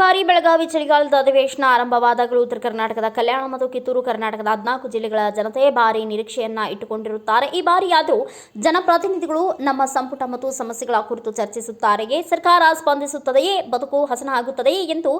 ಬಾರಿ ಬೆಳಗಾವಿ ಚಳಿಗಾಲದ ಅಧಿವೇಶನ ಆರಂಭವಾದಾಗಲೂ ಉತ್ತರ ಕರ್ನಾಟಕದ ಕಲ್ಯಾಣ ಮತ್ತು ಕಿತ್ತೂರು ಕರ್ನಾಟಕದ ಹದಿನಾಲ್ಕು ಜಿಲ್ಲೆಗಳ ಜನತೆ ಭಾರಿ ನಿರೀಕ್ಷೆಯನ್ನ ಇಟ್ಟುಕೊಂಡಿರುತ್ತಾರೆ. ಈ ಬಾರಿಯಾದರೂ ಜನಪ್ರತಿನಿಧಿಗಳು ನಮ್ಮ ಸಂಪುಟ ಮತ್ತು ಸಮಸ್ಯೆಗಳ ಕುರಿತು ಚರ್ಚಿಸುತ್ತಾರೆಯೇ? ಸರ್ಕಾರ ಸ್ಪಂದಿಸುತ್ತದೆಯೇ? ಬದುಕು ಹಸನಾಗುತ್ತದೆಯೇ ಎಂದು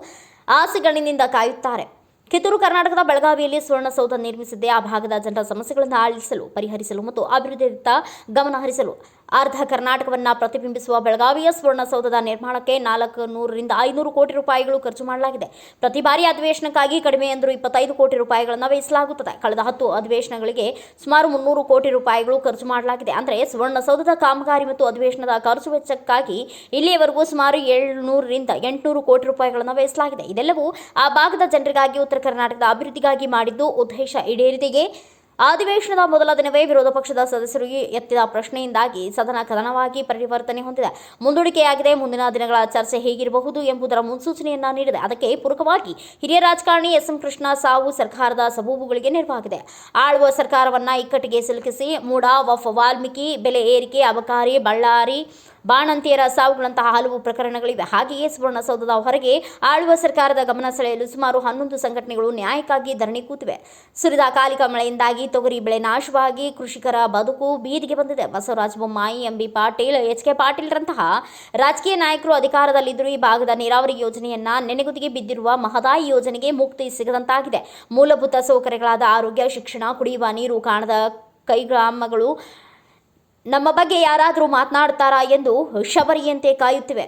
ಆಸೆಗಳಿನಿಂದ ಕಾಯುತ್ತಾರೆ. ಕಿತ್ತೂರು ಕರ್ನಾಟಕದ ಬೆಳಗಾವಿಯಲ್ಲಿ ಸುವರ್ಣಸೌಧ ನಿರ್ಮಿಸಿದ್ದೇ ಆ ಭಾಗದ ಜನರ ಸಮಸ್ಯೆಗಳನ್ನು ಆಲಿಸಲು, ಪರಿಹರಿಸಲು ಮತ್ತು ಅಭಿವೃದ್ಧಿಯತ್ತ ಗಮನ ಹರಿಸಲು ಅರ್ಧ ಕರ್ನಾಟಕವನ್ನ ಪ್ರತಿಬಿಂಬಿಸುವ ಬೆಳಗಾವಿಯ ಸುವರ್ಣಸೌಧದ ನಿರ್ಮಾಣಕ್ಕೆ ನಾಲ್ಕು ನೂರರಿಂದ ಐನೂರು ಕೋಟಿ ರೂಪಾಯಿಗಳು ಖರ್ಚು ಮಾಡಲಾಗಿದೆ. ಪ್ರತಿ ಬಾರಿ ಅಧಿವೇಶನಕ್ಕಾಗಿ ಕಡಿಮೆ ಎಂದರೂ ಇಪ್ಪತ್ತೈದು ಕೋಟಿ ರೂಪಾಯಿಗಳನ್ನು ವಹಿಸಲಾಗುತ್ತದೆ. ಕಳೆದ ಹತ್ತು ಅಧಿವೇಶನಗಳಿಗೆ ಸುಮಾರು ಮುನ್ನೂರು ಕೋಟಿ ರೂಪಾಯಿಗಳು ಖರ್ಚು ಮಾಡಲಾಗಿದೆ. ಅಂದರೆ ಸುವರ್ಣಸೌಧದ ಕಾಮಗಾರಿ ಮತ್ತು ಅಧಿವೇಶನದ ಖರ್ಚು ವೆಚ್ಚಕ್ಕಾಗಿ ಇಲ್ಲಿಯವರೆಗೂ ಸುಮಾರು ಏಳ್ನೂರರಿಂದ ಎಂಟುನೂರು ಕೋಟಿ ರೂಪಾಯಿಗಳನ್ನು ವ್ಯಯಿಸಲಾಗಿದೆ ಇದೆಲ್ಲವೂ ಆ ಭಾಗದ ಜನರಿಗಾಗಿ, ಉತ್ತರ ಕರ್ನಾಟಕದ ಅಭಿವೃದ್ಧಿಗಾಗಿ ಮಾಡಿದ್ದು ಉದ್ದೇಶ ಈಡೇರಿದೆಯೇ? ಅಧಿವೇಶನದ ಮೊದಲ ದಿನವೇ ವಿರೋಧ ಪಕ್ಷದ ಸದಸ್ಯರು ಎತ್ತಿದ ಪ್ರಶ್ನೆಯಿಂದಾಗಿ ಸದನ ಕದನವಾಗಿ ಪರಿವರ್ತನೆ ಹೊಂದಿದೆ. ಮುಂದೂಡಿಕೆಯಾಗಿದೆ. ಮುಂದಿನ ದಿನಗಳ ಚರ್ಚೆ ಹೇಗಿರಬಹುದು ಎಂಬುದರ ಮುನ್ಸೂಚನೆಯನ್ನ ನೀಡಿದೆ. ಅದಕ್ಕೆ ಪೂರಕವಾಗಿ ಹಿರಿಯ ರಾಜಕಾರಣಿ ಎಸ್. ಕೃಷ್ಣ ಸಾವು ಸರ್ಕಾರದ ಸಬೂಬುಗಳಿಗೆ ನೆರವಾಗಿದೆ. ಆಳುವ ಸರ್ಕಾರವನ್ನ ಇಕ್ಕಟ್ಟಿಗೆ ಸಿಲುಕಿಸಿ, ಮೂಡ, ವಫ್, ವಾಲ್ಮೀಕಿ, ಬೆಲೆ ಏರಿಕೆ, ಅಬಕಾರಿ, ಬಳ್ಳಾರಿ ಬಾಣಂತಿಯರ ಸಾವುಗಳಂತಹ ಹಲವು ಪ್ರಕರಣಗಳಿವೆ. ಹಾಗೆಯೇ ಸುವರ್ಣಸೌಧದ ಹೊರಗೆ ಆಳುವ ಸರ್ಕಾರದ ಗಮನ ಸೆಳೆಯಲು ಸುಮಾರು ಹನ್ನೊಂದು ಸಂಘಟನೆಗಳು ನ್ಯಾಯಕ್ಕಾಗಿ ಧರಣಿ ಕೂತಿವೆ. ಸುರಿದ ಕಾಲಿಕ ಮಳೆಯಿಂದಾಗಿ ತೊಗರಿ ಬೆಳೆ ನಾಶವಾಗಿ ಕೃಷಿಕರ ಬದುಕು ಬೀದಿಗೆ ಬಂದಿದೆ. Basavaraj Bommai MB Patil, H K ಪಾಟೀಲ್ರಂತಹ ರಾಜಕೀಯ ನಾಯಕರು ಅಧಿಕಾರದಲ್ಲಿದ್ದರೂ ಈ ಭಾಗದ ನೀರಾವರಿ ಯೋಜನೆಯನ್ನ ನೆನೆಗುದಿಗೆ ಬಿದ್ದಿರುವ ಮಹದಾಯಿ ಯೋಜನೆಗೆ ಮುಕ್ತಿ ಸಿಗದಂತಾಗಿದೆ. ಮೂಲಭೂತ ಸೌಕರ್ಯಗಳಾದ ಆರೋಗ್ಯ, ಶಿಕ್ಷಣ, ಕುಡಿಯುವ ನೀರು, ಕಾಣದ ಕೈಗ್ರಾಮಗಳು ನಮ್ಮ ಬಗ್ಗೆ ಯಾರಾದರೂ ಮಾತನಾಡ್ತಾರಾ ಎಂದು ಶಬರಿಯಂತೆ ಕಾಯುತ್ತಿವೆ.